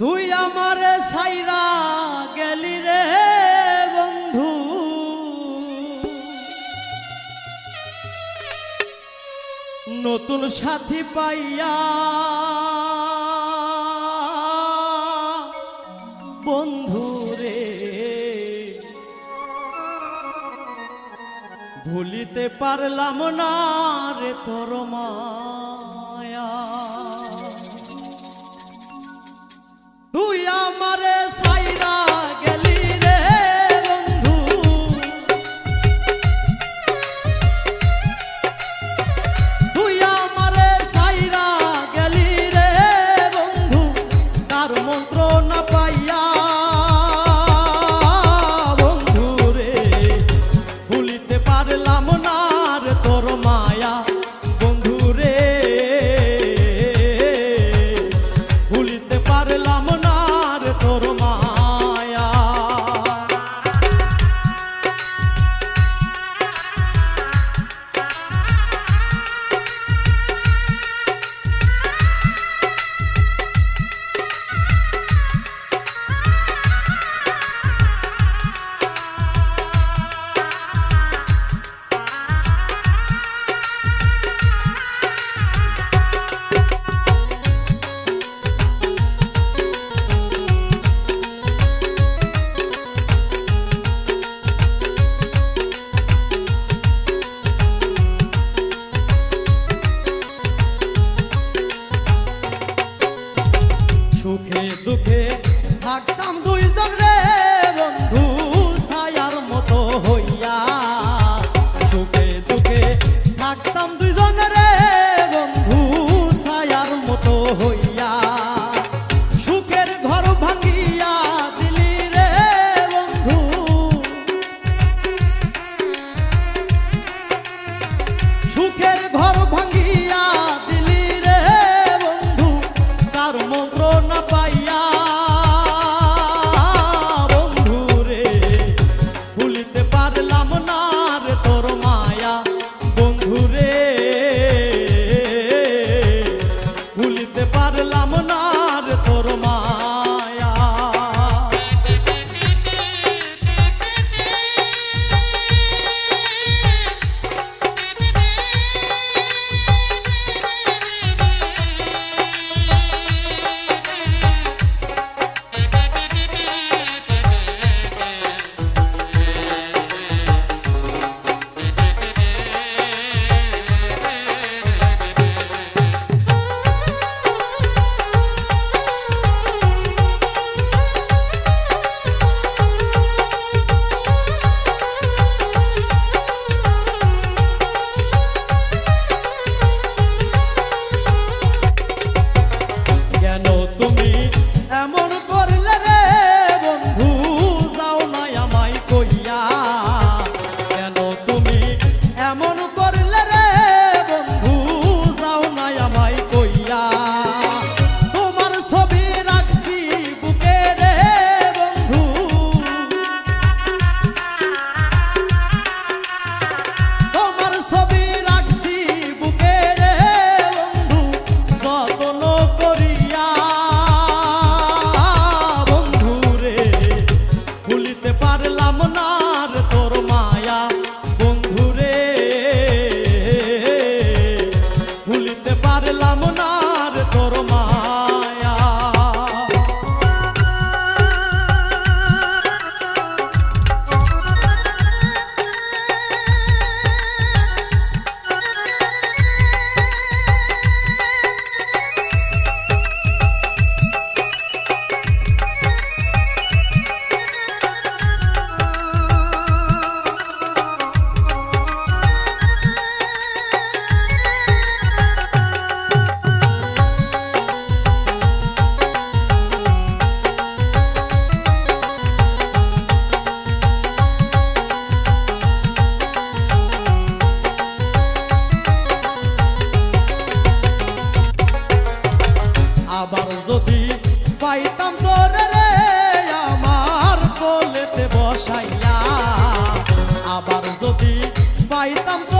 তুই আমার সাইরা গেলি রে বন্ধু। নতুন সাথী পাইয়া বন্ধু রে। ভুলিতে পারলাম না রে তোর মায়া। আমারে সাইরা সুখে দুঃখে থাকতাম দুই দরে আবার যদি পাইতাম